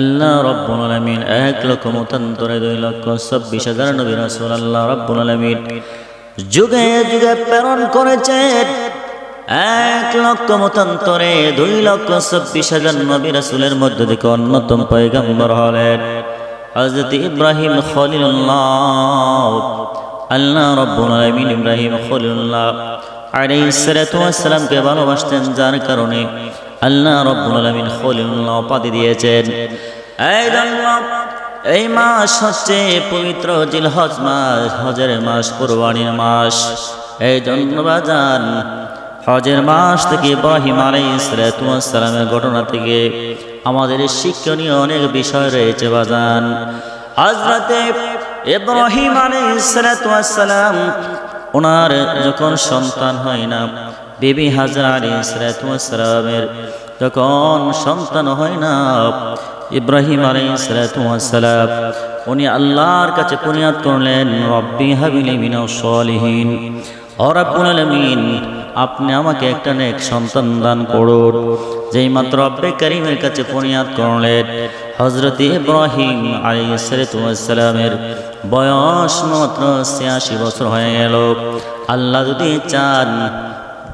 আল্লাহ রব্বুল আলমিন এক লক্ষ মতান্তরে দুই লক্ষ চব্বিশ হাজার নবী রাসূল আল্লাহ রব্বুল আলমিন যুগে যুগে প্রেরণ করেছেন। এক লক্ষ মতান্তরে দুই লক্ষ চব্বিশ হাজার নবী রাসূলের মধ্য থেকে অন্যতম পয়গম্বর হলেন হযরত ইব্রাহিম খলিলুল্লাহ। আল্লাহ রব্বুল আলমিন ইব্রাহিম সালাতু ওয়াস সালামকে ভালোবাসতেন যার কারণে আল্লাহ রব্বুল আলামিন খলিলুল্লাহ উপাধি দিয়েছেন। এই এই মাস হচ্ছে পবিত্র জিলহজ মাস, হজের মাস, কুরবানির মাস। এই জন্য বাজান হজের মাস থেকে ইব্রাহিম আলাইসালামের ঘটনা থেকে আমাদের শিক্ষণীয় অনেক বিষয় রয়েছে বাজান। হজরতে ইব্রাহিম আলাইসালাম ওনার যখন সন্তান হয় না বিবি হাজরা আলাইসালামের যখন সন্তান হয় না, ইব্রাহিম আলাইসালাম উনি আল্লাহর কাছে পুনিয়াদ করলেন, রব্বি হাবিলি সলিহীন। অরাবুল আপনি আমাকে একটা নেক সন্তান দান করুন। যেই মাত্র রব্বে করিমের কাছে পুনিয়াদ করলেন হজরত ইব্রাহিম আলাইসালামের বয়স মাত্র ছিয়াশি বছর হয়ে গেল। আল্লাহ যদি চান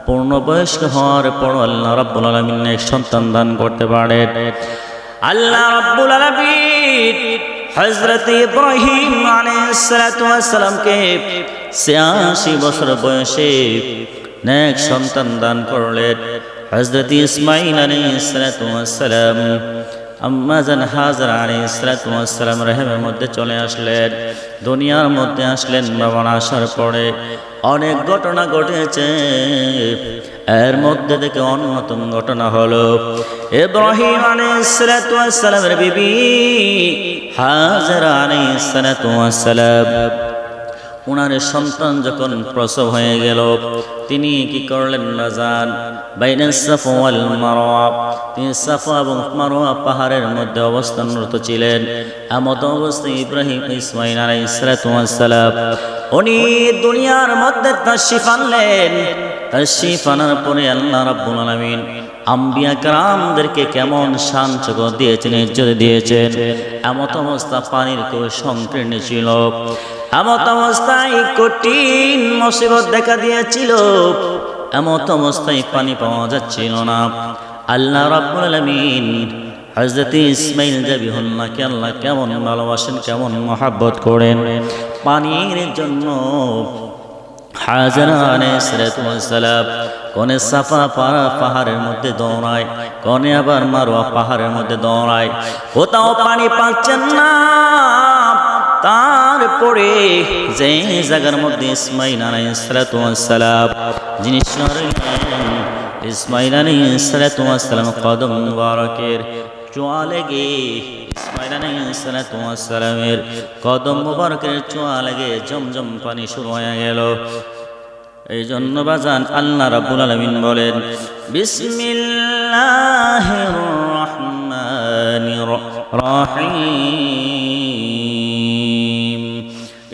পূর্ণবয়স্ক হওয়ার পর আল্লাহ রাব্বুল আলামিন সন্তান দান করতে পারেন আল্লাহ রাব্বুল আলামিন হযরত ইব্রাহিম আলাইহিস সালাতু ওয়াস সালামকে 86 বছর বয়সে নেক সন্তান দান করলেন। হযরত ইসমাঈল আলাইহিস সালাতু ওয়াস সালাম আম্মাজান হাজার ওয়াস রহমের মধ্যে চলে আসলেন। দুনিয়ার মধ্যে আসলেন বাবার আসার পরে অনেক ঘটনা ঘটেছে। এর মধ্যে থেকে অন্যতম ঘটনা হলো, ইব্রাহিম আলাইহিসসালামের বিবি হাজারা আলাইহিসসালাম ওনার সন্তান যখন প্রসব হয়ে গেল, তিনি কি করলেন না যান বাইনা সাফা ওয়াল তিনি সাফা এবং মারওয়া পাহাড়ের মধ্যে অবস্থানরত ছিলেন। এমত অবস্থায় ইব্রাহিম ইসমাইল আলাইহিস সালাম উনি দুনিয়ার মধ্যে তাশরিফ আনলেন। তাশরিফ আনার পরে আল্লাহ রাব্বুল আলামিন আম্বিয়া কারামদেরকে কেমন শান জগৎ দিয়েছেন, ইজ্জত দিয়েছেন। এমত অবস্থা পানির কেউ সংকীর্ণ ছিল। এমত অবস্থায় কঠিন মুসিবত দেখা দিয়েছিল। এমত অবস্থায় পানি পাওয়া যাচ্ছিল না। আল্লাহ রাব্বুল আলামিন হযরত ইসমাইল জাবিহুল্লাহকে আল্লাহ কেমন ভালোবাসেন, কেমন মহাব্বত করেন। পানির জন্য। হাজারা আলাইহিসসালাম কোনে সাফা পাড়া পাহাড়ের মধ্যে দৌড়ায়, কোনে আবার মারোয়া পাহাড়ের মধ্যে দৌড়ায়। কোথাও পানি পাচ্ছেন না, তারপরে যে জায়গার মধ্যে ইসমাইল আলাইহিসসালাম যিনি ইসমাইল কদম মুবারকের চোয়া লেগে ইসমাইল আলাইহিসসালামের কদম মুবারকের চোয়া লেগে জমজম পানি শুরু হয়ে গেল। এই জন্য বাজান আল্লাহ রাব্বুল আলামিন বলেন, বিসমিল্লাহির রহমানির রহিম।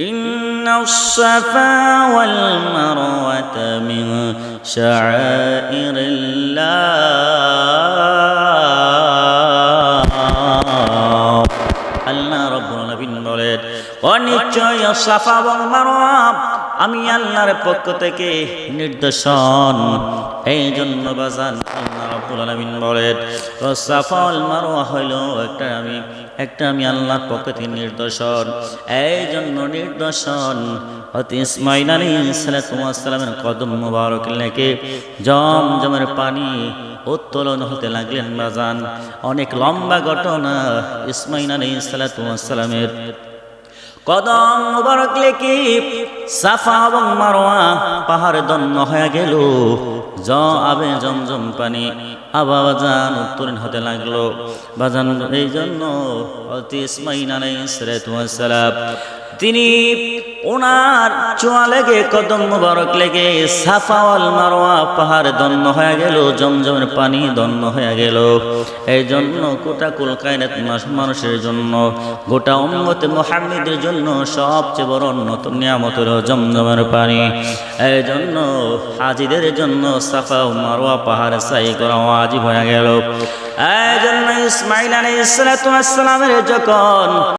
ইন্নাস সাফা ওয়াল মারওয়াতা মিন শাআইরিল্লাহ আল্লাহ রব্বুল আলামিন বলেন অনিশ্চয় সাফা এবং মারওয়া আমি আল্লাহর পক্ষ থেকে নির্দেশন এই জন্য বাজান আল্লাহ রাব্বুল আলামিন বলেন মারওয়া একটা আমি একটা আমি আল্লাহর পক্ষ থেকে নির্দেশন এই জন্য নির্দেশন অতি ইসমাইল আলাইহিস সালামের কদম মুবারক লেকে জমজমের পানি উত্তোলন হতে লাগলেন বাজান। অনেক লম্বা ঘটনা ইসমাইল আলাইহিস সালামের কদম মুবারক লেকি সাফা এবং মারোয়া পাহাড়ে দন্ন হয়ে গেল। জ আবে জমজম পানি আবা বাজান উত্তরণ হতে লাগল। বাজান, এই জন্য অতি ইসমাইন আলাইহিস সালাম তিনি ওনার চোয়া লেগে, কদম মুবারক লেগে সাফাওয়াল মারোয়া পাহাড় দন্ন হয়ে গেল, জমজমের পানি দন্ন হয়ে গেল। এই জন্য গোটা কুলকায়নাত মানুষের জন্য, গোটা উম্মতে মোহাম্মদের জন্য সবচেয়ে বড় নতুন নিয়ামত হলো জমজমের পানি। এই জন্য হাজিদের জন্য সাফা মারোয়া পাহাড় সাই করা ওয়াজিব হয়ে গেল। এই জন্য ইসমাইল আলাইহিস সালামের যখন